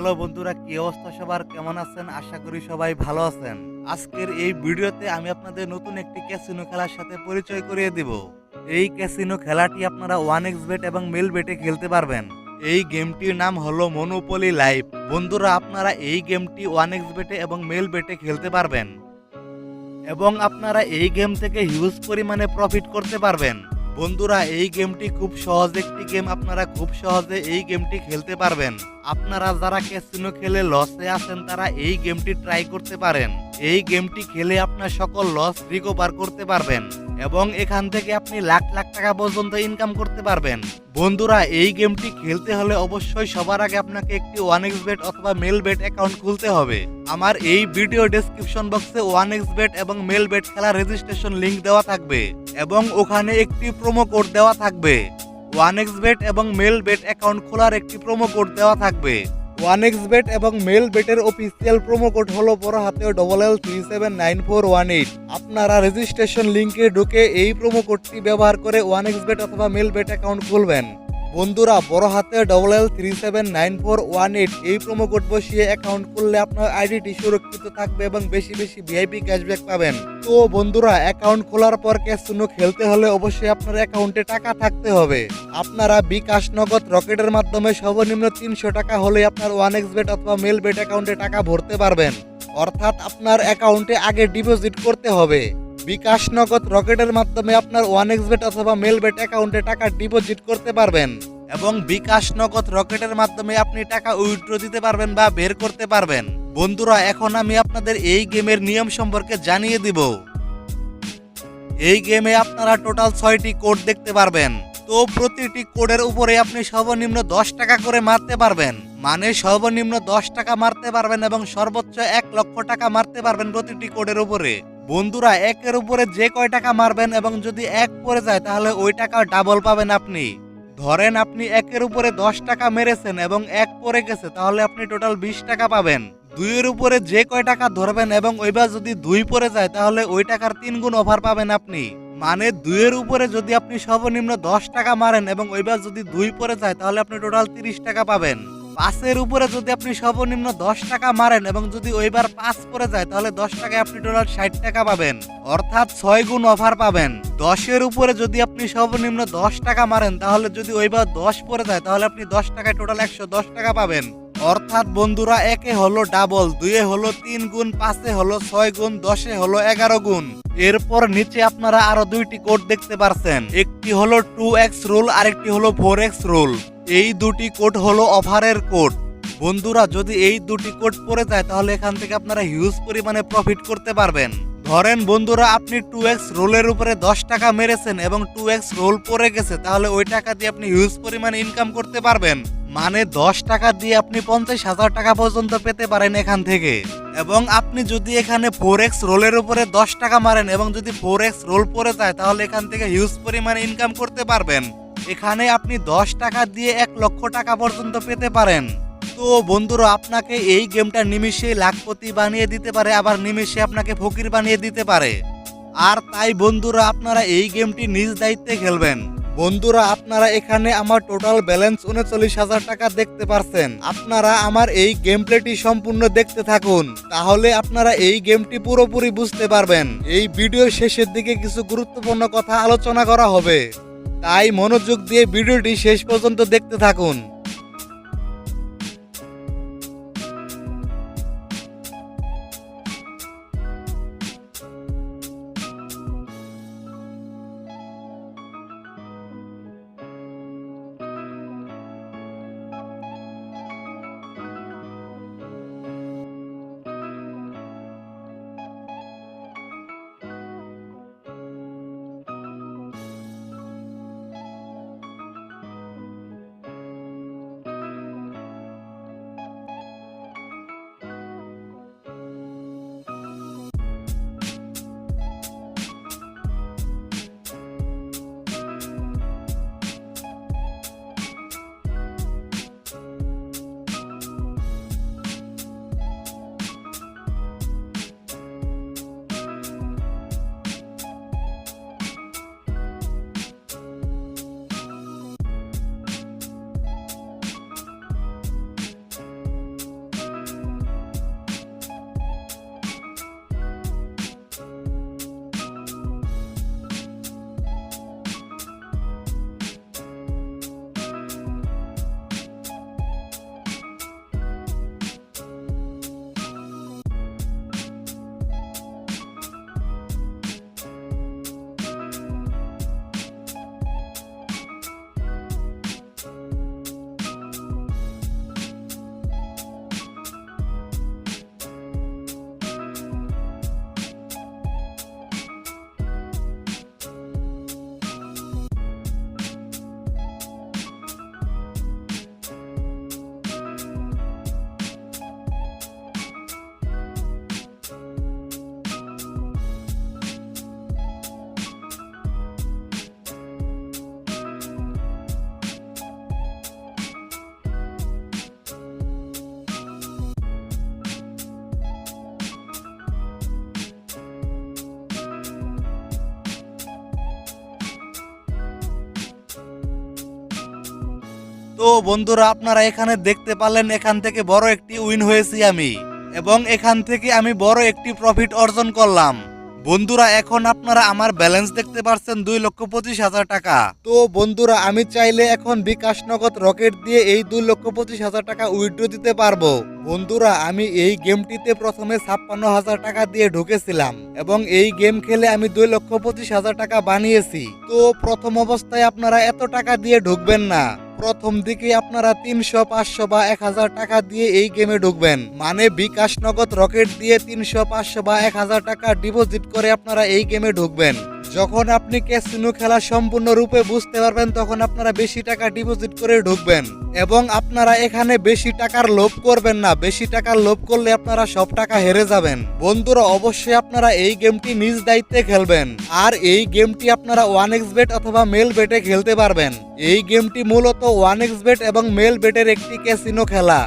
Hello বন্ধুরা, কি অবস্থা সবার? কেমন আছেন? আশা করি সবাই ভালো আছেন। আজকের এই ভিডিওতে আমি আপনাদের নতুন একটি ক্যাসিনো খেলার সাথে পরিচয় করিয়ে দিব। এই ক্যাসিনো খেলাটি আপনারা ওয়ান এক্স বেট এবং মেল বেটে খেলতে পারবেন। এই গেমটির নাম হলো মনোপলি লাইভ বন্ধুরা, আপনারা এই গেমটি ওয়ান এক্স বেটে এবং মেল বেটে খেলতে পারবেন। এবং আপনারা এই গেম থেকে হিউজ পরিমাণে প্রফিট করতে পারবেন। বন্ধুরা, এই গেমটি খুব সহজ একটি গেম। আপনারা খুব সহজে এই গেমটি খেলতে পারবেন। আপনারা যারা ক্যাসিনো খেলে লসে আছেন, তারা এই গেমটি ট্রাই করতে পারেন। এই গেমটি খেলে আপনার সকল লস রিকভার করতে পারবেন এবং এখান থেকে আপনি লাখ লাখ টাকা পর্যন্ত ইনকাম করতে পারবেন। বন্ধুরা, এই গেমটি খেলতে হলে অবশ্যই সবার আগে আপনাকে একটি ওয়ান এক্স বেট অথবা মেল বেট অ্যাকাউন্ট খুলতে হবে। আমার এই ভিডিও ডেসক্রিপশন বক্সে ওয়ান এক্স বেট এবং মেল বেট খেলার রেজিস্ট্রেশন লিঙ্ক দেওয়া থাকবে এবং ওখানে একটি প্রোমো কোড দেওয়া থাকবে। ওয়ান এক্স বেট এবং মেল বেট অ্যাকাউন্ট খোলার একটি প্রোমো কোড দেওয়া থাকবে। ওয়ান এক্স বেট এবং মেল বেটের অফিসিয়াল প্রোমো কোড হলো বড় হাতে double L three seven nine four one eight আপনারা রেজিস্ট্রেশন লিঙ্কে ঢুকে এই প্রোমো কোডটি ব্যবহার করে ওয়ান এক্স বেট অথবা মেল বেট অ্যাকাউন্ট খুলবেন। বন্ধুরা, বড় হাতে double L three seven nine four one eight এই প্রোমো কোড বসিয়ে অ্যাকাউন্ট করলে আপনার আইডিটি সুরক্ষিত থাকবে এবং বেশি বেশি ভিআইপি ক্যাশব্যাক পাবেন। তো বন্ধুরা অ্যাকাউন্ট খোলার পর ক্যাসিনো খেলতে হলে অবশ্যই আপনার অ্যাকাউন্টে টাকা থাকতে হবে। আপনারা বিকাশ নগদ রকেটের মাধ্যমে সর্বনিম্ন তিনশো টাকা হলে আপনার ওয়ান এক্স বেট অথবা মেল বেট অ্যাকাউন্টে টাকা ভরতে পারবেন। অর্থাৎ আপনার অ্যাকাউন্টে আগে ডিপোজিট করতে হবে। বিকাশ নগদ রকেটের মাধ্যমে আপনার ওয়ান এক্স বেট অথবা মেল বেট অ্যাকাউন্টে টাকা ডিপোজিট করতে পারবেন। এবং বিকাশ নগদ রকেটের মাধ্যমে আপনি টাকা উইথড্র দিতে পারবেন বা বের করতে পারবেন। বন্ধুরা, এখন আমি আপনাদের এই গেমের নিয়ম সম্পর্কে জানিয়ে দিব। এই গেমে আপনারা টোটাল ছয়টি কোড দেখতে পারবেন। তো প্রতিটি কোডের উপরে আপনি সর্বনিম্ন দশ টাকা করে মারতে পারবেন। মানে সর্বনিম্ন দশ টাকা মারতে পারবেন এবং সর্বোচ্চ এক লক্ষ টাকা মারতে পারবেন প্রতিটি কোডের উপরে। বন্ধুরা, একের উপরে যে কয় টাকা মারবেন এবং যদি এক পড়ে যায়, তাহলে ওই টাকা ডাবল পাবেন আপনি। ধরেন আপনি একের উপরে দশ টাকা মেরেছেন এবং এক পড়ে গেছে, তাহলে আপনি টোটাল বিশ টাকা পাবেন। দুইয়ের উপরে যে কয় টাকা ধরবেন এবং ওইবার যদি দুই পড়ে যায়, তাহলে ওই টাকার তিন গুণ অফার পাবেন আপনি। মানে দুইয়ের উপরে যদি আপনি সর্বনিম্ন দশ টাকা মারেন এবং ওইবার যদি দুই পড়ে যায়, তাহলে আপনি টোটাল তিরিশ টাকা পাবেন। পাঁচের উপরে যদি আপনি সর্বনিম্ন দশ টাকা মারেন এবং যদি ওইবার পাঁচ পড়ে যায়, তাহলে দশ টাকায় আপনি টোটাল ষাট টাকা পাবেন। অর্থাৎ ছয় গুণ অফার পাবেন। দশের উপরে যদি আপনি সর্বনিম্ন দশ টাকা মারেন, তাহলে যদি ওইবার দশ পড়ে যায়, তাহলে আপনি দশ টাকায় টোটাল একশো দশ টাকা পাবেন। অর্থাৎ বন্ধুরা, একে হলো ডাবল দুয়ে হলো তিন গুণ, পাঁচে হলো ছয় গুণ, দশে হলো এগারো গুণ। এরপর নিচে আপনারা আরও দুইটি কোড দেখতে পারছেন। একটি হলো টু এক্স রুল আরেকটি হলো ফোর এক্স রুল এই দুটি কোট হলো অফারের কোট। বন্ধুরা, যদি এই দুটি কোট পরে যায়, তাহলে এখান থেকে আপনারা হিউজ পরিমাণে প্রফিট করতে পারবেন। ধরেন বন্ধুরা, আপনি টু এক্স রোলের উপরে দশ টাকা মেরেছেন এবং টু এক্স রোল পরে গেছে, তাহলে ওই টাকা দিয়ে আপনি হিউজ পরিমাণে ইনকাম করতে পারবেন। মানে দশ টাকা দিয়ে আপনি পঞ্চাশ হাজার টাকা পর্যন্ত পেতে পারেন এখান থেকে। এবং আপনি যদি এখানে ফোর এক্স রোলের উপরে দশ টাকা মারেন এবং যদি ফোর এক্স রোল পরে যায়, তাহলে এখান থেকে হিউজ পরিমাণে ইনকাম করতে পারবেন। এখানে আপনি দশ টাকা দিয়ে এক লক্ষ টাকা পর্যন্ত পেতে পারেন। তো বন্ধুরা, আপনাকে এই গেমটা নিমিষে লাখপতি বানিয়ে দিতে পারে, আবার নিমিষে আপনাকে ফকির বানিয়ে দিতে পারে। আর তাই বন্ধুরা, আপনারা এই গেমটি নিজ দায়িত্বে খেলবেন। বন্ধুরা, আপনারা এখানে আমার টোটাল ব্যালেন্স উনচল্লিশ হাজার টাকা দেখতে পারছেন। আপনারা আমার এই গেম প্লেটি সম্পূর্ণ দেখতে থাকুন। তাহলে আপনারা এই গেমটি পুরোপুরি বুঝতে পারবেন। এই ভিডিওর শেষের দিকে কিছু গুরুত্বপূর্ণ কথা আলোচনা করা হবে। তাই মনোযোগ দিয়ে ভিডিওটি শেষ পর্যন্ত দেখতে থাকুন। তো বন্ধুরা, আপনারা এখানে দেখতে পারলেন, এখান থেকে বড় একটি উইন হয়েছি আমি। এবং এখান থেকে আমি বড় একটি প্রফিট অর্জন করলাম। বন্ধুরা, এখন আপনারা আমার ব্যালেন্স দেখতে পাচ্ছেন দুই লক্ষ পঁচিশ হাজার টাকা। তো বন্ধুরা, আমি চাইলে এখন বিকাশ নগদ রকেট দিয়ে এই দুই লক্ষ পঁচিশ হাজার টাকা উইথড্র দিতে পারব। বন্ধুরা, আমি এই গেমটিতে প্রথমে ছাপ্পান্ন হাজার টাকা দিয়ে ঢুকেছিলাম এবং এই গেম খেলে আমি দুই লক্ষ পঁচিশ হাজার টাকা বানিয়েছি। তো প্রথম অবস্থায় আপনারা এত টাকা দিয়ে ঢুকবেন না। প্রথম দিকে আপনারা তিনশো, পাঁচশো বা এক হাজার টাকা দিয়ে এই গেমে ঢুকবেন। মানে বিকাশ নগদ রকেট দিয়ে তিনশো, পাঁচশো বা এক হাজার টাকা ডিপোজিট করে আপনারা এই গেমে ঢুকবেন। যখন আপনি ক্যাসিনো খেলা সম্পূর্ণরূপে বুঝতে পারবেন, তখন আপনারা বেশি টাকা ডিপোজিট করে ঢুকবেন এবং আপনারা এখানে বেশি টাকার লোভ করবেন না। বেশি টাকার লোভ করলে আপনারা সব টাকা হেরে যাবেন। বন্ধুরা, অবশ্যই আপনারা এই গেমটি নিজ দায়িত্বে খেলবেন। আর এই গেমটি আপনারা ওয়ান এক্স বেট অথবা মেল বেটে খেলতে পারবেন। এই গেমটি মূলত ওয়ান এক্স বেট এবং মেল বেটের একটি ক্যাসিনো খেলা।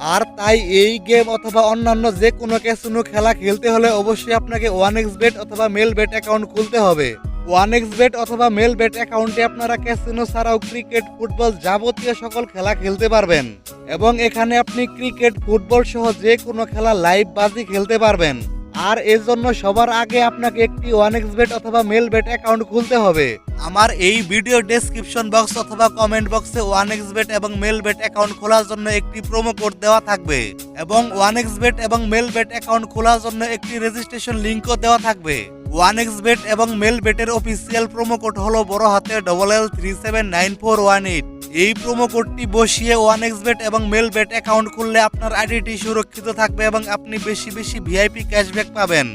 আর তাই এই গেম অথবা অন্যান্য যে কোনো ক্যাসিনো খেলা খেলতে হলে অবশ্যই আপনাকে ওয়ান এক্স বেট অথবা মেল বেট অ্যাকাউন্ট খুলতে হবে। ওয়ান এক্স বেট অথবা মেল বেট অ্যাকাউন্টে আপনারা ক্যাসিনো ছাড়াও ক্রিকেট ফুটবল যাবতীয় সকল খেলা খেলতে পারবেন। এবং এখানে আপনি ক্রিকেট ফুটবল সহ যে কোনো খেলা লাইভ বাজি খেলতে পারবেন। আর এর জন্য সবার আগে আপনাকে একটি ওয়ান এক্স বেট অথবা মেল বেট অ্যাকাউন্ট খুলতে হবে। আমার এই ভিডিও ডেসক্রিপশন বক্স অথবা কমেন্ট বক্সে ওয়ান এক্স বেট এবং মেল বেট অ্যাকাউন্ট খোলার জন্য একটি প্রোমো কোড দেওয়া থাকবে এবং ওয়ান এক্স বেট এবং মেল বেট অ্যাকাউন্ট খোলার জন্য একটি রেজিস্ট্রেশন লিঙ্কও দেওয়া থাকবে। ওয়ান এক্স বেট এবং মেল বেটের অফিসিয়াল প্রোমো কোড হলো বড় হাতে double L three seven nine four one eight এই প্রোমো কোডটি বসিয়ে ওয়ান এক্স বেট এবং মেল বেট অ্যাকাউন্ট খুললে আপনার আইডিটি সুরক্ষিত থাকবে এবং আপনি বেশি বেশি ভিআইপি ক্যাশব্যাক পাবেন।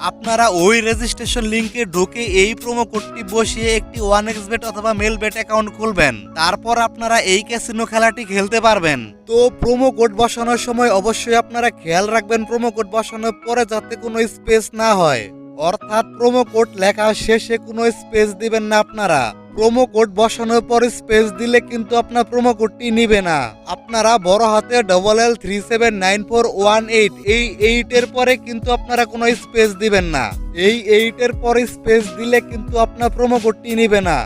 আপনারা ওই রেজিস্ট্রেশন লিঙ্কে ঢুকে এই প্রোমো কোডটি বসিয়ে একটি ওয়ান এক্স বেট অথবা মেল বেট অ্যাকাউন্ট খুলবেন। তারপর আপনারা এই ক্যাসিনো খেলাটি খেলতে পারবেন। তো প্রোমো কোড বসানোর সময় অবশ্যই আপনারা খেয়াল রাখবেন প্রোমো কোড বসানোর পরে যাতে কোনো স্পেস না হয়। অর্থাৎ প্রোমো কোড লেখা শেষে কোনো স্পেস দিবেন না আপনারা। প্রোমো কোড বসানোর পর স্পেস দিলে কিন্তু আপনার প্রোমো কোডটি নিবে না। আপনারা বড় হাতে double L three seven nine four one eight এই এইটের পরে কিন্তু আপনারা কোনো স্পেস দিবেন না। এই এইটের পরে স্পেস দিলে কিন্তু আপনার প্রোমো কোডটি নিবে না।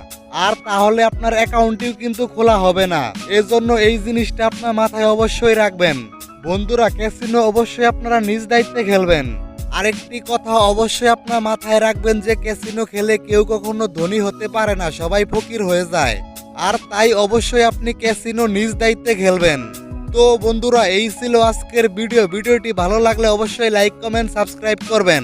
আর তাহলে আপনার অ্যাকাউন্টটিও কিন্তু খোলা হবে না। এজন্য এই জিনিসটা আপনার মাথায় অবশ্যই রাখবেন। বন্ধুরা ক্যাসিনো অবশ্যই আপনারা নিজ দায়িত্বে খেলবেন। আরেকটি কথা অবশ্যই আপনার মাথায় রাখবেন যে ক্যাসিনো খেলে কেউ কখনো ধনী হতে পারে না, সবাই ফকির হয়ে যায়। আর তাই অবশ্যই আপনি ক্যাসিনো নিজ দায়িত্বে খেলবেন। তো বন্ধুরা, এই ছিল আজকের ভিডিও। ভিডিওটি ভালো লাগলে অবশ্যই লাইক, কমেন্ট, সাবস্ক্রাইব করবেন।